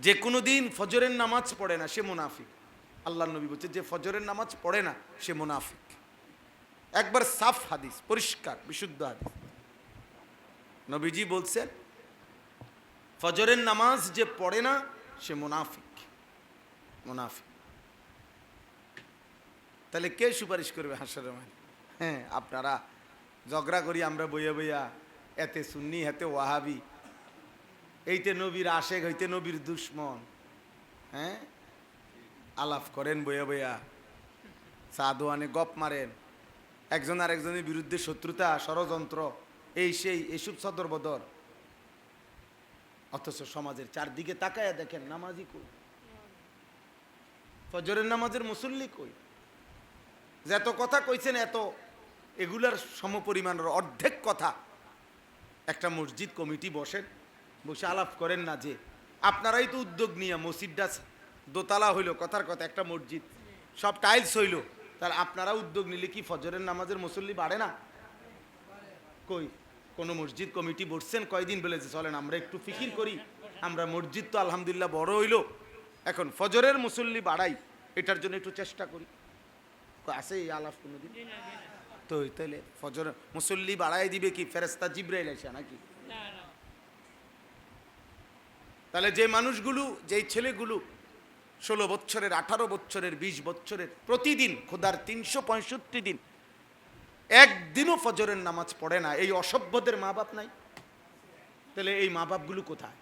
যে কোনো দিন ফজরের নামাজ পড়ে না, সে মুনাফিক। আল্লাহ নবী বলছে, যে ফজরের নামাজ পড়ে না, সে মুনাফিক। একবার সাফ হাদিস, পরিষ্কার, বিশুদ্ধ হাদিস। নবীজি বলছেন, ফজরের নামাজ যে পড়ে না, সে মুনাফিক। মুনাফিক। তাহলে কে সুপারিশ করবে হাসরের মাঠে হ্যাঁ আপনারা। ঝগড়া করি আমরা বইয়া বইয়া। এতে সুন্নি হেতে ওয়াহাবি। এইতে নবীর আশেক, হইতে নবীর দুশ্মন। হ্যাঁ? আলাপ করেন বইয়া বইয়া। সাদোয়ানে গপ মারেন। একজন আর একজনের বিরুদ্ধে শত্রুতা, ষড়যন্ত্র, এই সেই, এসব সদর বদর। অথচ সমাজের চারদিকে তাকায়া দেখেন, নামাজি কই? ফজরের নামাজের মুসল্লি কই? যে এত কথা কইছেন, এত এগুলার সমপরিমাণের অর্ধেক কথা। একটা মসজিদ কমিটি বসেন। বসে আলাপ করেন না যে, আপনারাই তো উদ্যোগ নিয়ে মসজিদটা দোতলা হইল, কথার কথা, একটা মসজিদ। সব টাইলস হইল। তার আপনারা উদ্যোগ নিলে কি ফজরের নামাজের মুসল্লি বাড়ে না? কই? কোন মসজিদ কমিটি বসছেন কয়দিন বলেছে চলেন আমরা একটু ফিকির করি। আমরা মসজিদ তো আলহামদুলিল্লাহ বড় হইল। এখন ফজরের মুসল্লি বাড়াই, এটার জন্য একটু চেষ্টা করি। আছে এই আলাপ কোনোদিন? তো তাহলে ফজর মুসল্লি বাড়াই দিবে কি? ফেরেস্তা জিব্রাইল এসে নাকি? তাহলে যে মানুষগুলো যেই ছেলেগুলো ষোলো বছরের আঠারো বছরের বিশ বছরের প্রতিদিন খোদার তিনশো পঁয়ষট্টি দিন একদিনও ফজরের নামাজ পড়ে না। এই অসভ্যদের মা বাপ নাই? তাহলে এই মা বাপগুলো কোথায়?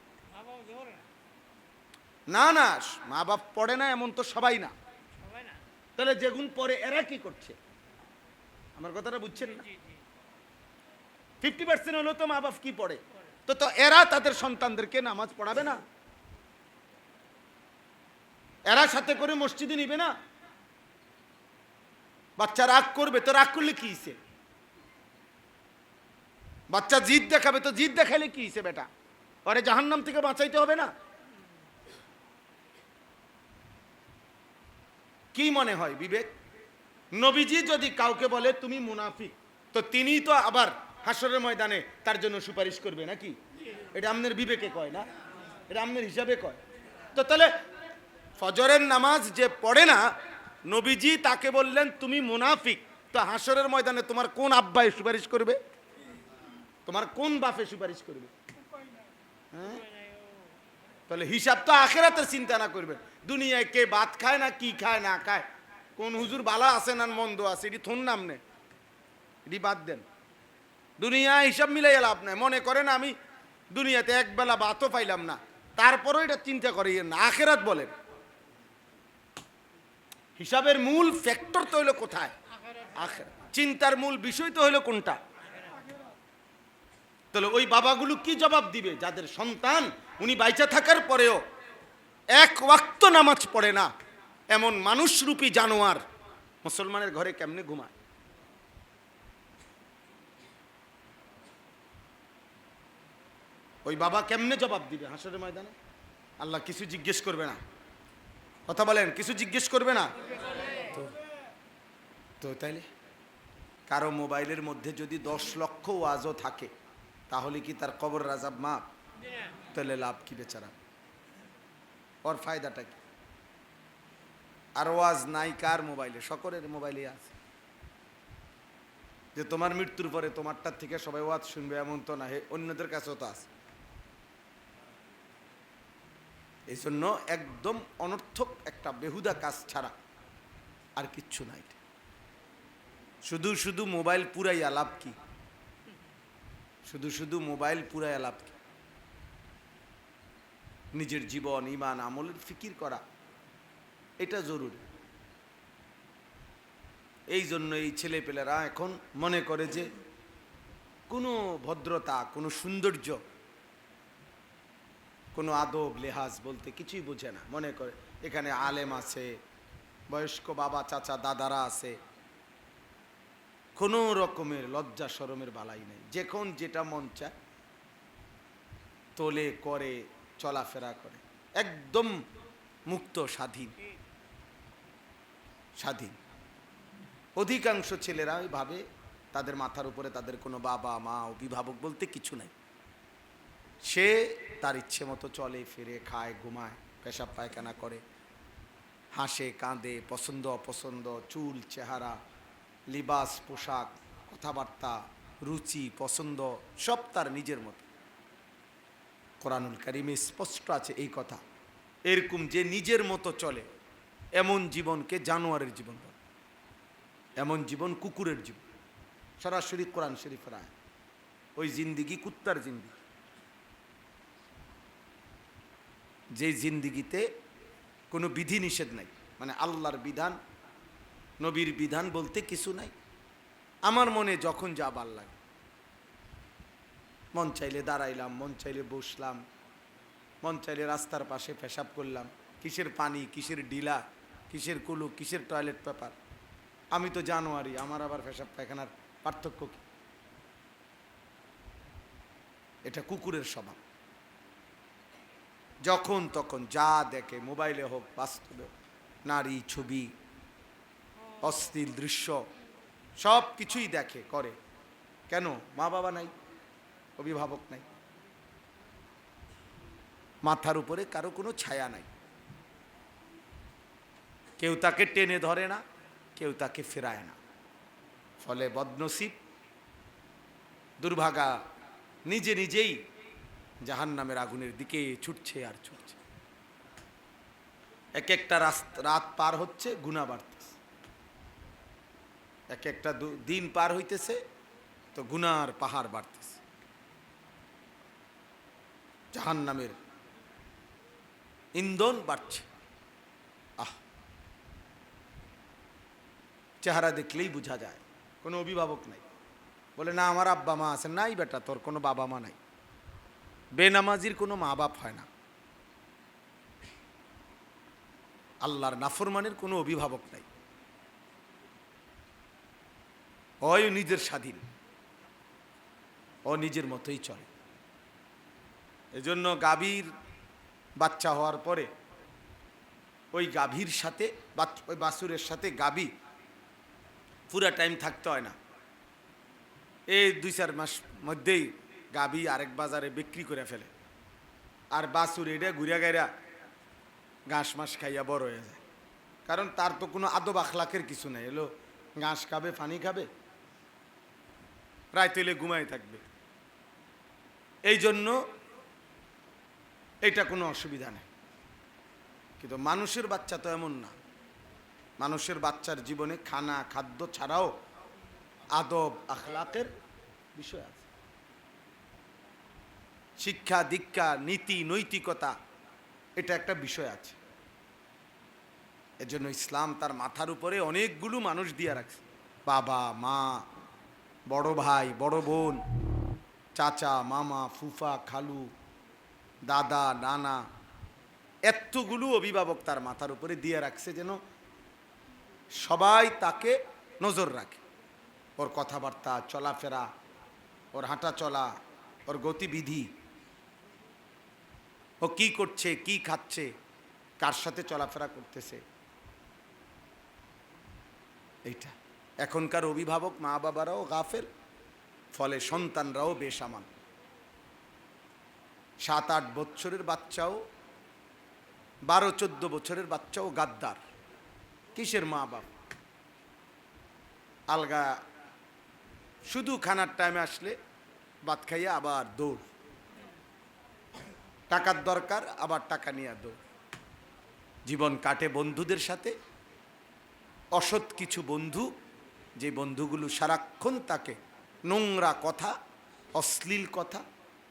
না না মা বাপ পড়ে না এমন তো সবাই না। তাহলে যেগুন পরে এরা কি করছে? আমার কথাটা বুঝছেন না? ফিফটি পার্সেন্ট হলো তো মা বাপ কি পড়ে? তো তো এরা তাদের সন্তানদেরকে নামাজ পড়াবে না। এরা সাথে করে মসজিদে নিবে না। বাচ্চা রাগ করবে, তো রাগ করলে কি হিসে বাচ্চা জিদ দেখাবে, তো জিদ দেখালে কি হিসে বেটা? পরে জাহান্নাম থেকে বাঁচাইতে হবে না। কি মনে হয় বিবেক? নবীজি যদি কাউকে বলে, তুমি মুনাফিক তো তিনি তো আবার হাসরের ময়দানে তার জন্য সুপারিশ করবে নাকি? এটা আপনার বিবেকে কয় না? এটা আপনার হিসাবে কয়। তো তাহলে ফজরের নামাজ যে পড়ে না, নবীজি তাকে বললেন, তুমি মুনাফিক। তো হাসরের ময়দানে তোমার কোন আব্বায় সুপারিশ করবে? তোমার কোন বাপে সুপারিশ করবে? হ্যাঁ? তাহলে হিসাব তো আখেরাতের চিন্তা না করবে দুনিয়ায় কে ভাত খায় না, কি খায়, না খায়? কোন হুজুর বালা আছে না মন্দ আছে? এটি থুন নাম নে এটি বাদ দেন। দুনিয়ায় হিসাব মিলাই লাভ নাই। মনে করেন আমি দুনিয়াতে একবেলা ভাতও পাইলাম না। তারপরও এটা চিন্তা করি না, আখেরাত বলেন। হিসাবের মূল ফ্যাক্টর তো হইল কোথায়? চিন্তার মূল বিষয় তো হইল কোনটা? তাহলে ওই বাবাগুলো কি জবাব দিবে? যাদের সন্তান, উনি বাইচা থাকার পরেও এক ওয়াক্ত নামাজ পড়ে না। এমন মানুষরূপী জানোয়ার মুসলমানের ঘরে কেমনে ঘুমায়? ওই বাবা কেমনে জবাব দিবে হাসরের ময়দানে? আল্লাহ কিছু জিজ্ঞেস করবে না। কথা বলেন কিছু জিজ্ঞেস করবে না? তো তো তাইলে? কারও মোবাইলের মধ্যে যদি দশ লক্ষ ওয়াজও থাকে তাহলে কি তার কবর রাজাব মাপ তাহলে লাভ কি বেচারা? ওর ফায়দাটা কি? আর ওয়াজ নাই কার মোবাইলে? সকলের মোবাইলে আছে। যে তোমার মৃত্যুর পরে তোমারটার থেকে সবাই ওয়াজ শুনবে এমন তো না হে অন্যদের কাছেও তো আছে। এই জন্য একদম অনর্থক একটা বেহুদা কাজ ছাড়া আর কিচ্ছু নাই। শুধু শুধু মোবাইল পুরাই আলাপ কি? শুধু শুধু মোবাইল পুরাই আলাপ কি? নিজের জীবন, ইমান আমলের ফিকির করা, এটা জরুরি। এই জন্য এই ছেলেপেলেরা এখন মনে করে যে কোনো ভদ্রতা, কোনো সৌন্দর্য কোনো আদব, লেহাজ বলতে কিছুই বোঝে না। মনে করে, এখানে আলেম আছে, বয়স্ক বাবা, চাচা, দাদারা আছে। কোনো রকমের লজ্জা সরমের বালাই নেই। যখন যেটা মন চায়, তোলে, করে, চলাফেরা করে। একদম মুক্ত, স্বাধীন। স্বাধীন। অধিকাংশ ছেলেরা ভাবে, তাদের মাথার উপরে তাদের কোনো বাবা, মা, অভিভাবক বলতে কিছু নাই। সে তার ইচ্ছে মতো চলে, ফিরে খায়, ঘুমায়, পেশাব পায়খানা করে। হাসে, কাঁদে, পছন্দ, অপছন্দ, চুল, চেহারা, লিবাস, পোশাক, কথাবার্তা, রুচি, পছন্দ, সব তার নিজের মতো। কোরআনুল কারিমে স্পষ্ট আছে এই কথা। এরকম যে নিজের মতো চলে, এমন জীবনকে জানোয়ারের জীবন বলে। এমন জীবন কুকুরের জীবন। সরাসরি কোরআন শরীফের রায় ওই জিন্দিগি কুত্তার জিন্দিগি। যে জিন্দিগিতে কোনো বিধি নিষেধ নাই। মানে আল্লাহর বিধান, নবীর বিধান বলতে কিছু নাই। আমার মনে যখন যা ভালো লাগে। মন চাইলে দাঁড়াইলাম, মন চাইলে বসলাম, মন চাইলে রাস্তার পাশে পেশাব করলাম। কিসের পানি, কিসের ডিলা কিসের কুলু, কিসের টয়লেট পেপার? আমি তো জানুয়ারি, আমার আবার পেশাব পায়খানার পার্থক্য কি? এটা কুকুরের স্বভাব। যখন তখন যা দেখে, মোবাইলে হোক, বাস্তবে, নারী ছবি অস্থির দৃশ্য, সব কিছুই দেখে, করে। কেন? মা বাবা নাই, অভিভাবক নাই। মাথার উপরে কারও কোনো ছায়া নাই। কেউ তাকে টেনে ধরে না, কেউ তাকে ফেরায় না। ফলে বদনসিব, দুর্ভাগা, নিজে নিজেই জাহান নামের আগুনের দিকে ছুটছে আর ছুটছে। এক একটা রাত পার হচ্ছে গুণা বাড়তেছে। এক একটা দিন পার হইতেছে, তো গুনার পাহাড় বাড়তেছে। জাহান নামের ইন্ধন বাড়ছে। আহ! চেহারা দেখলেই বোঝা যায়, কোনো অভিভাবক নাই। বলে, না, আমার আব্বা মা আছে নাই বেটা, তোর কোনো বাবা মা নাই। বেনামাজির কোনো মা বাপ হয় না। আল্লাহর নাফরমানের কোনো অভিভাবক নাই। অয় নিজের স্বাধীন ও নিজের মতোই চলে। এজন্য গাভীর বাচ্চা হওয়ার পরে ওই গাভীর সাথে ওই বাসুরের সাথে গাভী পুরা টাইম থাকতে হয় না। এই দুই চার মাস মধ্যেই গাভী আরেক বাজারে বিক্রি করে ফেলে। আর বাছুর এটা ঘুরিয়া গাইরা ঘাস মাস খাইয়া বড় হয়ে যায়। কারণ তার তো কোনো আদব আখলাকের কিছু নেই। এলো, ঘাস খাবে, পানি খাবে রায় তেলে ঘুমাই থাকবে। এই জন্য এটা কোনো অসুবিধা নেই। কিন্তু মানুষের বাচ্চা তো এমন না। মানুষের বাচ্চার জীবনে খানা, খাদ্য ছাড়াও আদব, আখলাকের বিষয় আছে। শিক্ষা, দীক্ষা, নীতি, নৈতিকতা, এটা একটা বিষয় আছে। এজন্য ইসলাম তার মাথার উপরে অনেকগুলো মানুষ দিয়ে রাখছে। বাবা, মা, বড় ভাই, বড় বোন, চাচা, মামা, ফুফা, খালু, দাদা, নানা, এতগুলো অভিভাবক তার মাথার উপরে দিয়ে রাখছে যেন সবাই তাকে নজর রাখে। ওর কথাবার্তা, চলাফেরা, ওর হাঁটা চলা ওর গতিবিধি ও কি করছে, কি খাচ্ছে, কার সাথে চলাফেরা করতেছে। এইটা। এখনকার অভিভাবক মা বাবারাও গাফের ফলে সন্তানরাও বেসামান সাত আট বছরের বাচ্চাও বারো চোদ্দ বছরের বাচ্চাও গাদ্দার। কিসের মা বাপ আলগা, শুধু খানার টাইমে আসলে ভাত খাইয়ে আবার দৌড়। টাকার দরকার, আবার টাকা নিয়ে দৌড় জীবন কাটে বন্ধুদের সাথে। অসৎ কিছু বন্ধু, যে বন্ধুগুলো সারাক্ষণ তাকে নোংরা কথা, অশ্লীল কথা,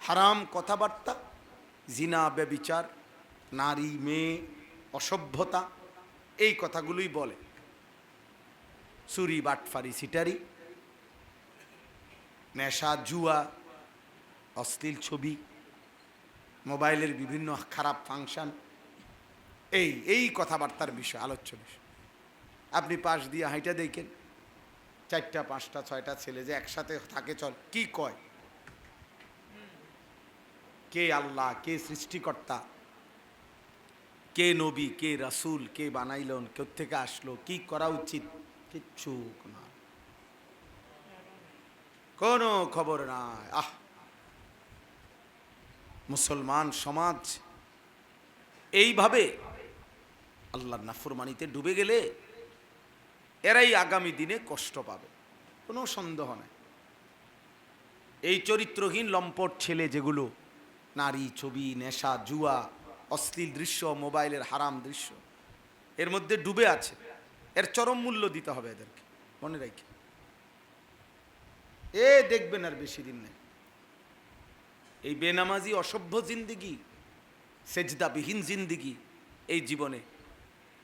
হারাম কথাবার্তা, জিনা, ব্যবিচার, নারী, মেয়ে, অসভ্যতা, এই কথাগুলোই বলে। চুরি, বাটফারি, সিটারি, নেশা, জুয়া, অশ্লীল ছবি মোবাইলের বিভিন্ন খারাপ ফাংশন, এই এই কথাবার্তার বিষয়, আলোচ্য বিষয়। আপনি পাশ দিয়ে হাইটা দেখেন, চারটা, পাঁচটা, ছয়টা ছেলে যে একসাথে থাকে, চল, কি কয়? কে আল্লাহ, কে সৃষ্টিকর্তা? কে নবী, কে রাসূল, কে বানাইলন থেকে আসলো, কি করা উচিত? কিচ্ছু না কোনো খবর নাই। আহ! মুসলমান সমাজ। এইভাবে আল্লাহর নাফরমানিতে ডুবে গেলে এরাই আগামী দিনে কষ্ট পাবে, কোনো সন্দেহ নাই। এই চরিত্রহীন লম্পট ছেলে যেগুলো, নারী ছবি, নেশা, জুয়া, অশ্লীল দৃশ্য, মোবাইলের হারাম দৃশ্য, এর মধ্যে ডুবে আছে। এর চরম মূল্য দিতে হবে এদেরকে। মনে রাখি। এ দেখবেন আর বেশি দিন নেই। এই বেনামাজি অসভ্য জিন্দিগি, সেজদাবিহীন জিন্দিগি এই জীবনে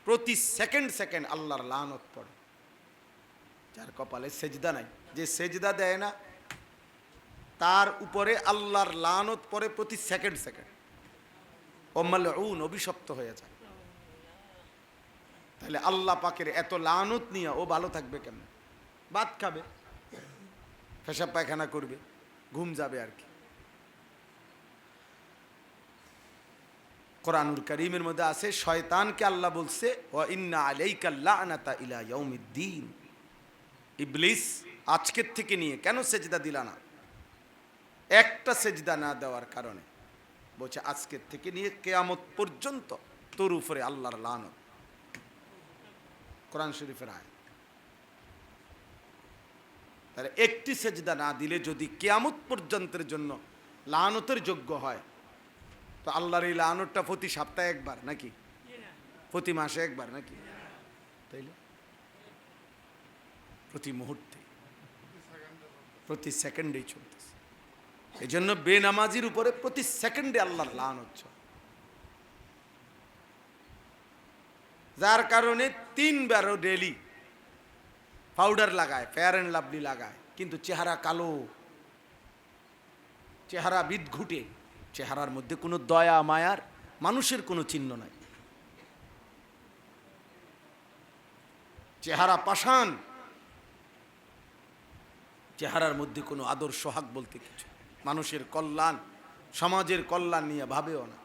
প্রতি সেকেন্ড সেকেন্ড আল্লাহর লানত পড়ে। যার কপালে সেজদা নাই, যে সেজদা দেয় না, তার উপরে আল্লাহর লানত পড়ে প্রতি সেকেন্ড সেকেন্ড। ওমালউন অভিশপ্ত হয়ে যায়। তাহলে আল্লাহ পাকের এত লানত নিয়ে ও ভালো থাকবে কেন ভাত খাবে, পেশাব পায়খানা করবে, ঘুম যাবে আর কি। কোরআনুল করিমের মধ্যে আছে, শয়তানকে আল্লাহ বলছে ও ইন্না আলাইকা লানাতা ইলা ইয়াউমিদ্দিন। ইবলিস আজকের থেকে নিয়ে, কেন সেজদা দিলা না? একটা সেজদা না দেওয়ার কারণে। বলছে, আজকের থেকে নিয়ে কেয়ামত পর্যন্ত তোর উপরে আল্লাহর লানত। কোরআন শরীফের আয় তাহলে একটি সেজদা না দিলে যদি কেয়ামত পর্যন্তের জন্য লানতের যোগ্য হয় তো আল্লাহর এই লানতটা প্রতি সপ্তাহে একবার নাকি? প্রতি মাসে একবার নাকি? তাইলে? প্রতি মুহূর্তে। প্রতি সেকেন্ডেই চলতেছে। এই জন্য বেনামাজির উপরে প্রতি সেকেন্ডে আল্লাহর লান হচ্ছে যার কারণে তিনবারও ডেলি পাউডার লাগায়, ফেয়ার অ্যান্ড লাভলি লাগায়, কিন্তু চেহারা কালো। চেহারা বিদঘুটে। চেহারার মধ্যে কোনো দয়া, মায়ার, মানুষের কোনো চিহ্ন নাই। চেহারা পাষাণ, চেহারার মধ্যে কোনো আদর, সোহাগ বলতে কিছু মানুষের কল্যাণ, সমাজের কল্যাণ নিয়ে ভাবেও না।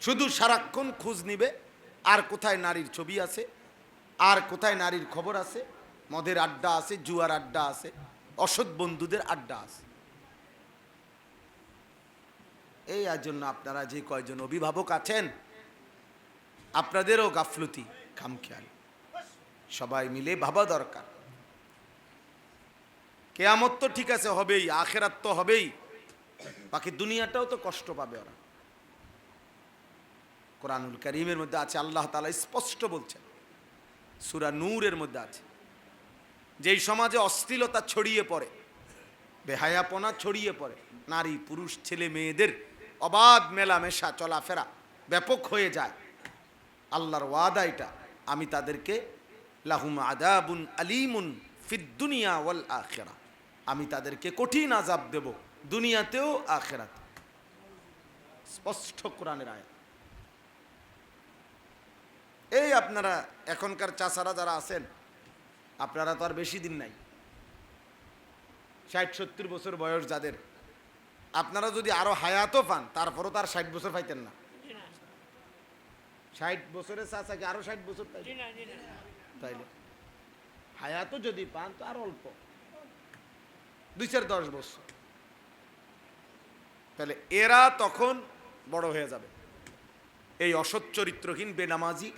শুধু সারাক্ষণ খোঁজ নিবে, আর কোথায় নারীর ছবি আছে, আর কোথায় নারীর খবর আছে, মদের আড্ডা আছে, জুয়ার আড্ডা আছে, অসৎ বন্ধুদের আড্ডা আছে। এই আর জন্য আপনারা যে কয়জন অভিভাবক আছেন, আপনাদেরও গাফলতি, খামখেয়াল। সবাই মিলে ভাবা দরকার। কেয়ামত তো ঠিক আছে, হবেই, আখেরাত তো হবেই। বাকি দুনিয়াটাও তো কষ্ট পাবে ওরা। কোরআনুল করিমের মধ্যে আছে, আল্লাহ তালা স্পষ্ট বলছেন। সুরা নূরের মধ্যে আছে। যেই সমাজে অশ্লীলতা ছড়িয়ে পড়ে, বেহায়াপনা ছড়িয়ে পড়ে, নারী, পুরুষ, ছেলে, মেয়েদের অবাধ মেলামেশা, চলাফেরা ব্যাপক হয়ে যায়। আল্লাহর ওয়াদা এটা। আমি তাদেরকে লাহুম আদাবুন আলিমুন ফিদ্দুনিয়া ওয়াল আখেরা। আমি তাদেরকে কঠিন আজাব দেব দুনিয়াতেও আখেরাত। স্পষ্ট কোরআনের আয় এই আপনারা এখনকার চাষারা যারা আছেন, আপনারা তো আর বেশি দিন নাই। ষাট, সত্তর বছর বয়স যাদের আপনারা যদি আরও হায়াতও পান তারপরও তার ষাট বছর পাইতেন না। ষাট বছরের চাষাকে আরও ষাট বছর পাই তাইলে? হায়াতও যদি পান তো আর অল্প। দুই চার দশ বছর। তাহলে এরা তখন বড় হয়ে যাবে। এই অসৎ চরিত্রহীন বেনামাজি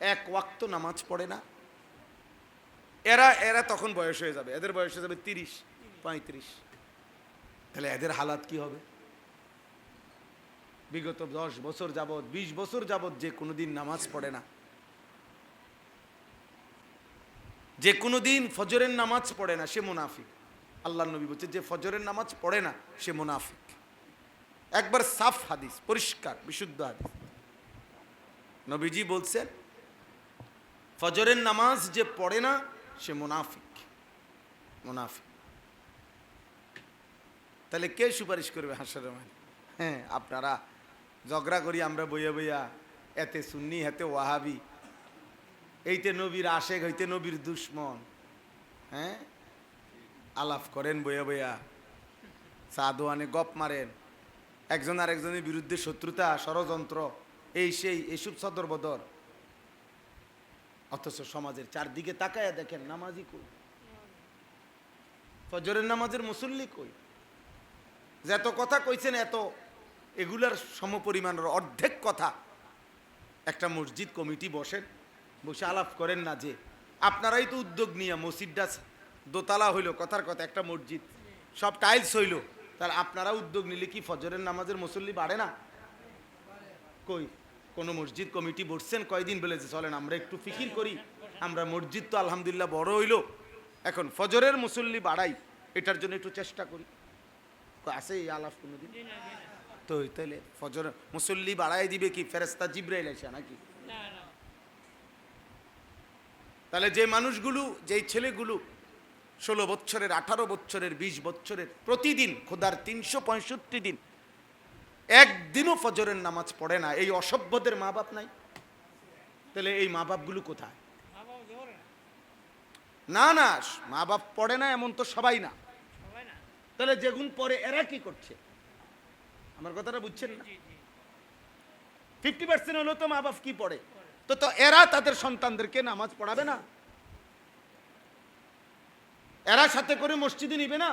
এক ওয়াক্ত নামাজ পড়ে না। এরা এরা তখন বয়স হয়ে যাবে। এদের বয়স হয়ে যাবে তিরিশ পঁয়ত্রিশ। তাহলে এদের হালাত কি হবে? বিগত দশ বছর যাবৎ, বিশ বছর যাবৎ যে কোনোদিন নামাজ পড়ে না। যে কোনোদিন ফজরের নামাজ পড়ে না, সে মুনাফিক। আল্লাহ নবী বলছে, যে ফজরের নামাজ পড়ে না, সে মুনাফিক। একবার সাফ হাদিস, পরিষ্কার, বিশুদ্ধ হাদিস। নবীজি বলছেন, ফজরের নামাজ যে পড়ে না, সে মুনাফিক মুনাফিক। তাহলে কে সুপারিশ করবে হাসরের মানে হ্যাঁ আপনারা ঝগড়া করি, আমরা বইয়া বইয়া, এতে সুন্নি হেতে ওয়াহাবি। এইতে নবীর আশেক, হইতে নবীর দুশ্মন। হ্যাঁ? আলাপ করেন, বইয়া বইয়া। সাদোয়ানে গপ মারেন। একজন আর একজনের বিরুদ্ধে শত্রুতা, ষড়যন্ত্র, এই সেই, এসব সদর বদর। অথচ সমাজের চারদিকে তাকায় দেখেন, নামাজি কই? ফজরের নামাজের মুসল্লি কই? যে এত কথা কইছেন এত, এগুলার সমপরিমাণের অর্ধেক কথা। একটা মসজিদ কমিটি বসেন, বসে আলাপ করেন না যে, আপনারাই তো উদ্যোগ নিয়ে মসজিদটা দোতলা হইল, কথার কথা, একটা মসজিদ, সব টাইলস হইল, তাহলে আপনারা উদ্যোগ নিলে কি ফজরের নামাজের মুসল্লি বাড়ে না? কই, কোনো মসজিদ কমিটি বসছেন কয়দিন বলেছে চলেন আমরা একটু ফিকির করি, আমরা মসজিদ তো আলহামদুলিল্লাহ বড় হইল, এখন ফজরের মুসল্লি বাড়াই, এটার জন্য একটু চেষ্টা করি। আছে এই আলাপ কোনোদিন তো তাহলে ফজর মুসল্লি বাড়াই দিবে কি? ফেরেস্তা জিব্রাইল এসে নাকি? তাহলে যে মানুষগুলো, যেই ছেলেগুলো ষোলো বছরের, আঠারো বছরের, বিশ বছরের, প্রতিদিন খোদার তিনশো পঁয়ষট্টি দিন একদিনও ফজরের নামাজ পড়ে না। এই অসভ্যদের মা বাপ নাই? তাহলে এই মা বাপগুলো কোথায়? না না মা বাপ পড়ে না, এমন তো সবাই না। তাহলে যেগুন পরে এরা কি করছে? আমার কথাটা বুঝছেন না? ফিফটি পার্সেন্ট হলো তো মা বাপ কি পড়ে? তো তো এরা তাদের সন্তানদেরকে নামাজ পড়াবে না। এরা সাথে করে মসজিদে নিবে না।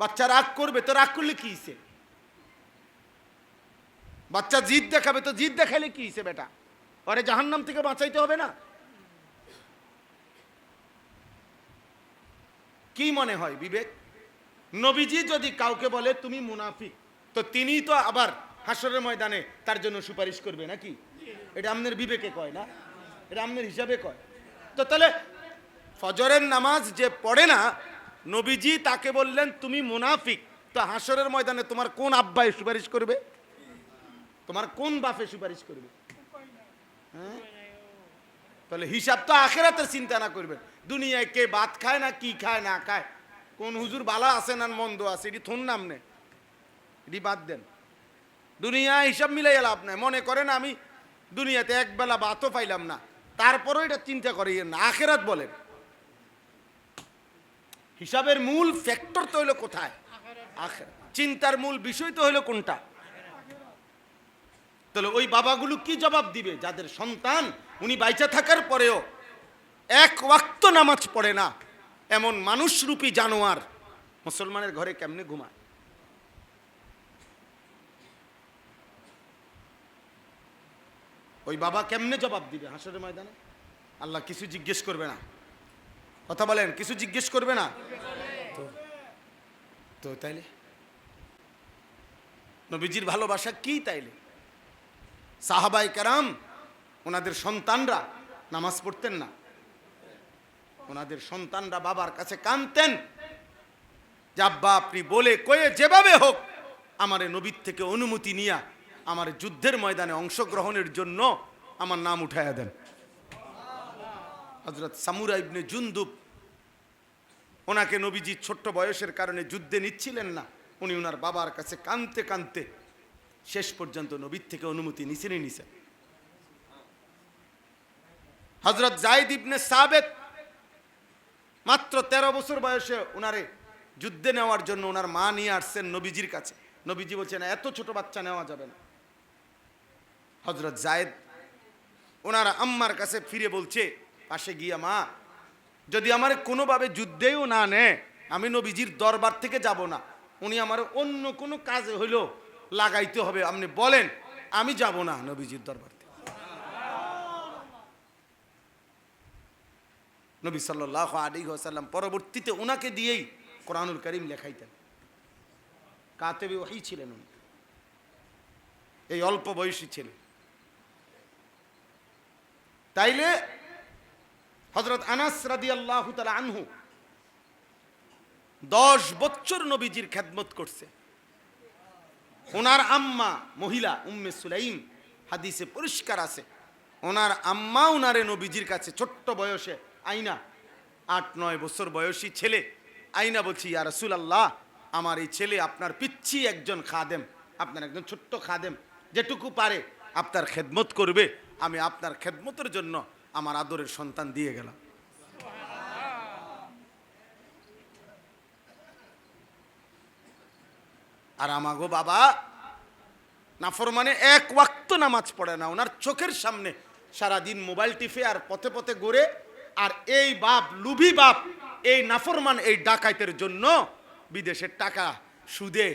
বাচ্চা রাগ করবে তো রাগ করলে কি হিসে বাচ্চা জিদ দেখাবে তো জিদ দেখালে কি হিসে বেটা ওরে জাহান্নাম থেকে বাঁচাইতে হবে না? কি মনে হয়, বিবেক? নবীজি যদি কাউকে বলে, তুমি মুনাফিক, তো তিনি তো আবার হাসরের ময়দানে তার জন্য সুপারিশ করবে নাকি? এটা আপনার বিবেকে কয় না? এটা আপনার হিসাবে কয়। তো তাহলে ফজরের নামাজ যে পড়ে না, নবীজি তাকে বললেন, তুমি মুনাফিক, তো হাসরের ময়দানে তোমার কোন আব্বায় সুপারিশ করবে? তোমার কোন বাপে সুপারিশ করবে? হ্যাঁ? তাহলে হিসাব তো আখেরাতের চিন্তা না করবেন। দুনিয়ায় কে ভাত খায় না কি খায়, না খায়? কোন হুজুর বালা আছে না মন্দ আছে? এটি থন নাম নে। এটি বাদ দেন। দুনিয়া হিসাব মিলাই লাভ নাই। মনে করেন আমি দুনিয়াতে একবেলা ভাতও পাইলাম না। তারপরও এটা চিন্তা করে না, আখেরাত বলেন। হিসাবের মূল ফ্যাক্টর তো হইল কোথায়? চিন্তার মূল বিষয় তো হইল কোনটা? তাহলে ওই বাবাগুলো কি জবাব দিবে? যাদের সন্তান, উনি বাইচা থাকার পরেও এক ওয়াক্ত নামাজ পড়ে না। এমন মানুষরূপী জানোয়ার মুসলমানের ঘরে কেমনে ঘুমায়? ওই বাবা কেমনে জবাব দিবে হাসরের ময়দানে? আল্লাহ কিছু জিজ্ঞেস করবে না। কথা বলেন কিছু জিজ্ঞেস করবে না? তো তো তাইলে? নবীজির ভালোবাসা কি তাইলে? সাহাবাই কারাম ওনাদের সন্তানরা নামাজ পড়তেন না। ওনাদের সন্তানরা বাবার কাছে কানতেন যে আপনি বলে কয়ে যেভাবে হোক, আমার নবীর থেকে অনুমতি নিয়া আমার যুদ্ধের ময়দানে অংশগ্রহণের জন্য আমার নাম উঠাইয়া দেন। হজরত সামুরা ইবনে জুন্দুব, ওনাকে নবীজি ছোট্ট বয়সের কারণে যুদ্ধে নিচ্ছিলেন না, উনি ওনার বাবার কাছে কানতে কানতে শেষ পর্যন্ত নবীর থেকে অনুমতি নিছেনই নিছেন। হজরত জাইদ ইবনে সাবেত মাত্র তেরো বছর বয়সে ওনারে যুদ্ধে নেওয়ার জন্য ওনার মা নিয়ে আসছেন নবীজির কাছে। নবীজি বলছেন, এত ছোট বাচ্চা নেওয়া যাবে না। হজরত জায়েদ ওনার আম্মার কাছে ফিরে বলছে, পাশে গিয়া মা, যদি আমার কোনোভাবে যুদ্ধেও না নেয় আমি নবীজির দরবার থেকে যাব না। উনি আমার অন্য কোনো কাজে হইল লাগাইতে হবে। আপনি বলেন, আমি যাব না নবীজির দরবার থেকে নবী সাল্লাহ আলী সাল্লাম পরবর্তীতে ওনাকে দিয়েই কোরআনুল করিম লেখাইতেন। কাতেবে ওই ছিলেন উনি। এই অল্প বয়সী ছেলে। তাইলে হজরত আনাস রাদি আল্লাহ আনহু দশ বছর নবীজির খেদমত করছে। ওনার আম্মা মহিলা উম্মে সুলাইম হাদিসে পরিষ্কার আছে। ওনার আম্মা ওনারে নবীজির কাছে ছোট্ট বয়সে আইনা। আট, নয় বছর বয়সী ছেলে। আইনা বলছি, ইয়া রসুল আল্লাহ আমার এই ছেলে আপনার পিচ্ছি একজন খাদেম। আপনার একজন ছোট্ট খাদেম। যেটুকু পারে আপনার খেদমত করবে। আমি আপনার খেদমতের জন্য আমার আদরের সন্তান দিয়ে গেলাম। আর আমাগো বাবা নাফর মানে এক ওয়াক্ত নামাজ পড়ে না। ওনার চোখের সামনে সারাদিন মোবাইল টিফে আর পথে পথে ঘুরে আর এই বাপ, লুভি বাপ, এই নাফরমান, এই ডাকাইতের জন্য বিদেশের টাকা, সুদে,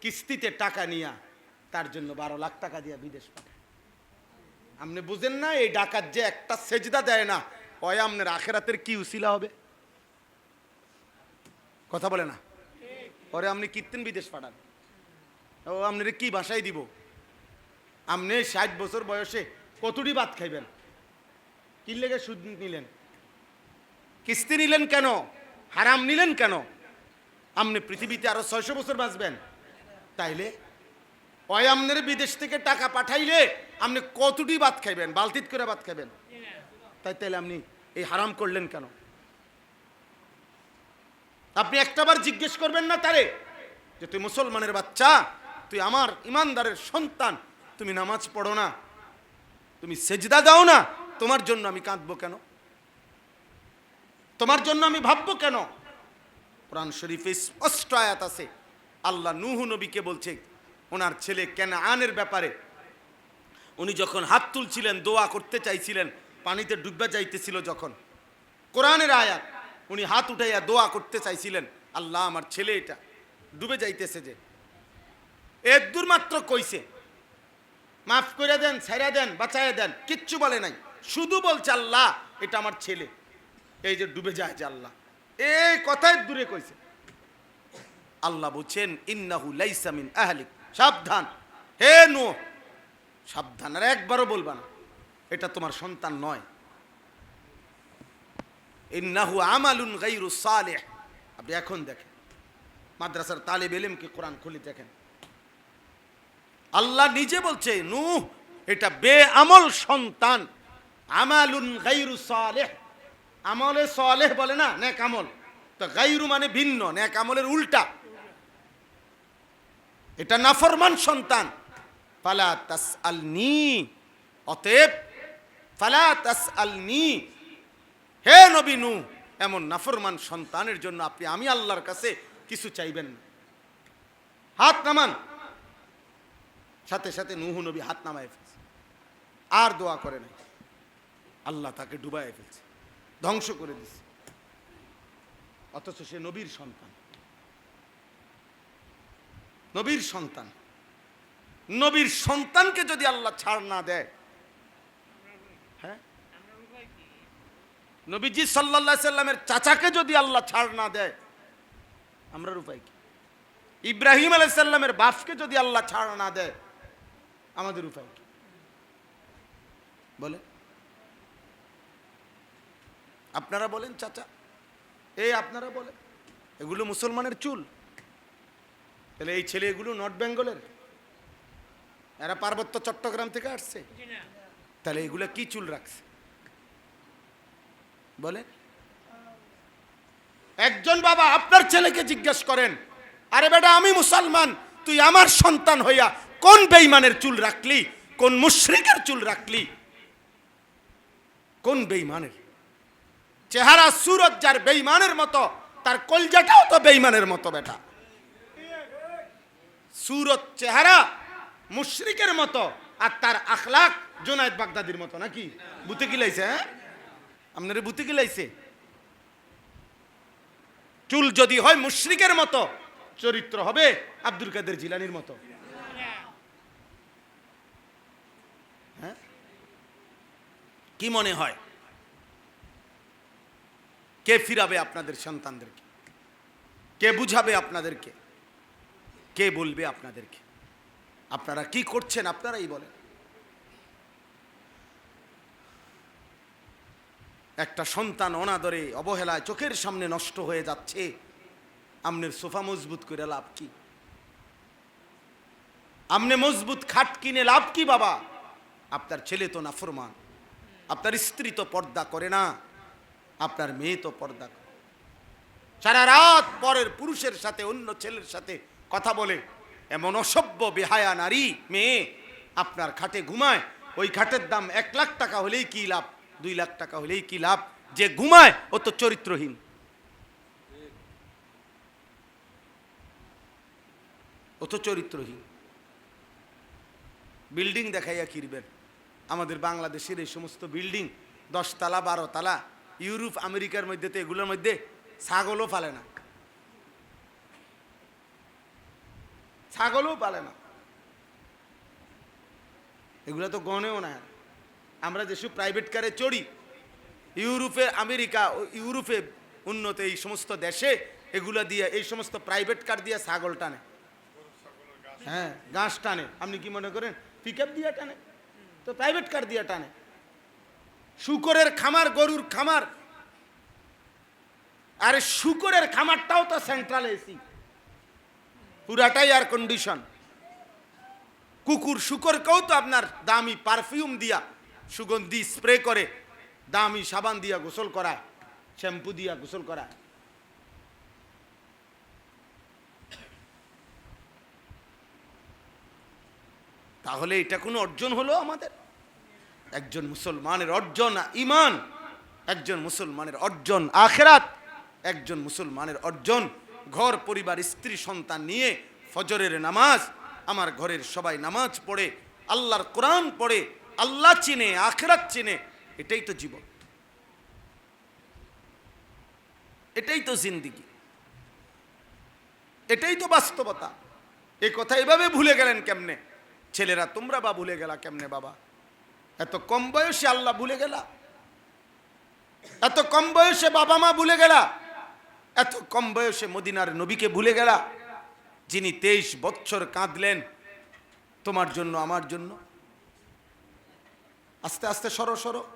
কিস্তিতে টাকা নিয়া তার জন্য বারো লাখ টাকা দিয়া বিদেশ পাঠায়। আপনি বুঝেন না, এই ডাকাত যে একটা সেজদা দেয় না ওই আপনার আখেরাতের কি উসিলা হবে? কথা বলে না। পরে আপনি কীর্তন বিদেশ পাঠান। ও, আপনার কি বাসায় দিব? আপনি ষাট বছর বয়সে কতটি ভাত খাইবেন? কি লেগে সুদ নিলেন। কিস্তি নিলেন কেন? হারাম নিলেন কেন? আপনি পৃথিবীতে আরও ছয়শো বছর বাঁচবেন। তাইলে আপনার বিদেশ থেকে টাকা পাঠাইলে আপনি কতটি ভাত খাইবেন? বালতিত করে ভাত খাইবেন? তাই তাইলে আপনি এই হারাম করলেন কেন? আপনি একটাবার জিজ্ঞেস করবেন না তারে যে, তুই মুসলমানের বাচ্চা? তুই আমার ইমানদারের সন্তান? তুমি নামাজ পড়ো না? তুমি সেজদা দাও না? তোমার জন্য আমি কাঁদবো কেন? তোমার জন্য আমি ভাববো কেন? কোরআন শরীফে স্পষ্ট আয়াত আছে। আল্লাহ নুহু নবীকে বলছে, ওনার ছেলে কেন আনের ব্যাপারে। উনি যখন হাত তুলছিলেন, দোয়া করতে চাইছিলেন, পানিতে ডুববে যাইতেছিল যখন। কোরআনের আয়াত, উনি হাত উঠাইয়া দোয়া করতে চাইছিলেন, আল্লাহ আমার ছেলে এটা, ডুবে যাইতেছে যে। এদূর মাত্র কইছে, মাফ করে দেন ছেড়ে দেন, বাঁচাইয়া দেন, কিচ্ছু বলে নাই। শুধু বলছে, আল্লাহ, এটা আমার ছেলে। এই যে ডুবে যায় যে আল্লাহ। এই কথাই দূরে কইছে। আল্লাহ বলছেন, ইন্নাহু লাইসা মিন আহলিক। সাবধান। হে নো সাবধান, আর একবারও বলবা না। এটা তোমার সন্তান নয়। ইন্নাহু আমালুন গাইরু সালেহ। আপনি এখন দেখেন, মাদ্রাসার তালেব এলেমকে কোরআন খুলে দেখেন। আল্লাহ নিজে বলছে নু এটা বে আমল সন্তান। আমালুন গাইরু সালেহ। আমলে সালেহ বলে না, নেক আমল। তো গাইরু মানে ভিন্ন, নেক আমলের উল্টা। এটা নাফরমান সন্তান। ফালা তাস আল আলনি অতএব ফালা তাস আলনি হে নবী নু এমন নাফরমান সন্তানের জন্য আপনি, আমি আল্লাহর কাছে কিছু চাইবেন না। হাত নামান। সাথে সাথে নুহু নবী হাত নামায় ফেলছে। আর দোয়া করে নাই। আল্লাহ তাকে ডুবাই ফেলছে। ধ্বংস করে দিছে। অথচ সে নবীর সন্তান। নবীর সন্তান। নবীর সন্তানকে যদি আল্লাহ ছাড় না দেয় হ্যাঁ? নবীজি সাল্লা সাল্লামের চাচাকে যদি আল্লাহ ছাড় না দেয়, আমরা উপায় কি? ইব্রাহিম আলাইসাল্লামের বাপকে যদি আল্লাহ ছাড় না দেয়, আমাদের উপায় কি? বলে আপনারা বলেন, চাচা। এই আপনারা বলেন। এগুলো মুসলমানের চুল। তাহলে এই ছেলেগুলো নর্থ বেঙ্গলের? এরা পার্বত্য চট্টগ্রাম থেকে আসছে। তাহলে এগুলো কি চুল রাখছে? বলে একজন বাবা আপনার ছেলেকে জিজ্ঞেস করেন, আরে বেটা, আমি মুসলমান, তুই আমার সন্তান হইয়া কোন বেইমানের চুল রাখলি? কোন মুশরিকের চুল রাখলি? কোন বেইমানের চেহারা সুরত যার বেইমানের মতো, তার কলজাটাও তো বেইমানের মতো বেটা। সুরত চেহারা মুশরিকের মতো আর তার আখলাক জোনায়েদ বাগদাদির মতো, নাকি? বুতে গিলাইছে হ্যাঁ? আপনার বুতে গিলাইছে চুল যদি হয় মুশরিকের মতো, চরিত্র হবে আব্দুল কাদের জিলানির মতো। হ্যাঁ? কি মনে হয়? কে ফিরাবে আপনাদের সন্তানদেরকে? কে বুঝাবে আপনাদেরকে? কে বলবে আপনাদেরকে? আপনারা কি করছেন? আপনারাই বলেন। একটা সন্তান অনাদরে, অবহেলায় চোখের সামনে নষ্ট হয়ে যাচ্ছে। আমনের সোফা মজবুত করে লাভ কি? আমনে মজবুত খাট কিনে লাভ কি বাবা? আপনার ছেলে তো নাফরমান। আপনার স্ত্রী তো পর্দা করে না। আপনার মেয়ে তো পর্দা সারা রাত পরের পুরুষের সাথে, অন্য ছেলের সাথে কথা বলে, এমন অসভ্য, বেহায়া নারী মেয়ে আপনার খাটে ঘুমায়, ওই খাটের দাম এক লাখ টাকা হলেই কি লাভ? দুই লাখ টাকা হলেই কি লাভ? যে ঘুমায়, ও তো চরিত্রহীন। ও তো চরিত্রহীন। বিল্ডিং দেখাইয়া কিনবেন আমাদের বাংলাদেশের এই সমস্ত বিল্ডিং দশতলা বারো তালা ইউরোপ, আমেরিকার মধ্যে তো এগুলোর মধ্যে ছাগলও ফালে না। ছাগলও পালে না। এগুলো তো গনেও না আমরা যেসব প্রাইভেট কারে চড়ি, ইউরোপে, আমেরিকা ইউরোপে উন্নত এই সমস্ত দেশে, এগুলা দিয়ে, এই সমস্ত প্রাইভেট কার দিয়ে ছাগল টানে। হ্যাঁ গাছ টানে। আপনি কি মনে করেন? পিক আপ দিয়ে টানে। তো প্রাইভেট কার দিয়ে টানে। শুকরের খামার, গরুর খামার। আরে শুকরের খামারটাও তো সেন্ট্রাল এসি পুরাটাই এয়ার কন্ডিশন কুকুর, শুকরকেও তো আপনার দামি পারফিউম দিয়া, সুগন্ধি স্প্রে করে, দামি সাবান দিয়া গোসল করায় শ্যাম্পু দিয়া গোসল করায়। তাহলে এটা কোনো অর্জন হলো আমাদের? একজন মুসলমানের অর্জন ইমান একজন মুসলমানের অর্জন আখেরাত, একজন মুসলমানের অর্জন ঘর, পরিবার, স্ত্রী, সন্তান নিয়ে ফজরের নামাজ, আমার ঘরের সবাই নামাজ পড়ে, আল্লাহর কোরআন পড়ে, আল্লাহ চিনে, আখেরাত চিনে, এটাই তো জীবন। এটাই তো জিন্দিগি। এটাই তো বাস্তবতা। এই কথা এভাবে ভুলে গেলেন কেমনে? ছেলেরা, তোমরা বা ভুলে গেলা কেমনে বাবা? এত কম বয়সে আল্লাহ ভুলে গেলা? এত কম বয়সে বাবা মা ভুলে গেলা? এত কম বয়সে মদিনার নবীকে ভুলে গেলা? যিনি তেইশ বৎসর কাঁদলেন, তোমার জন্য, আমার জন্য? আস্তে আস্তে সরো সরো।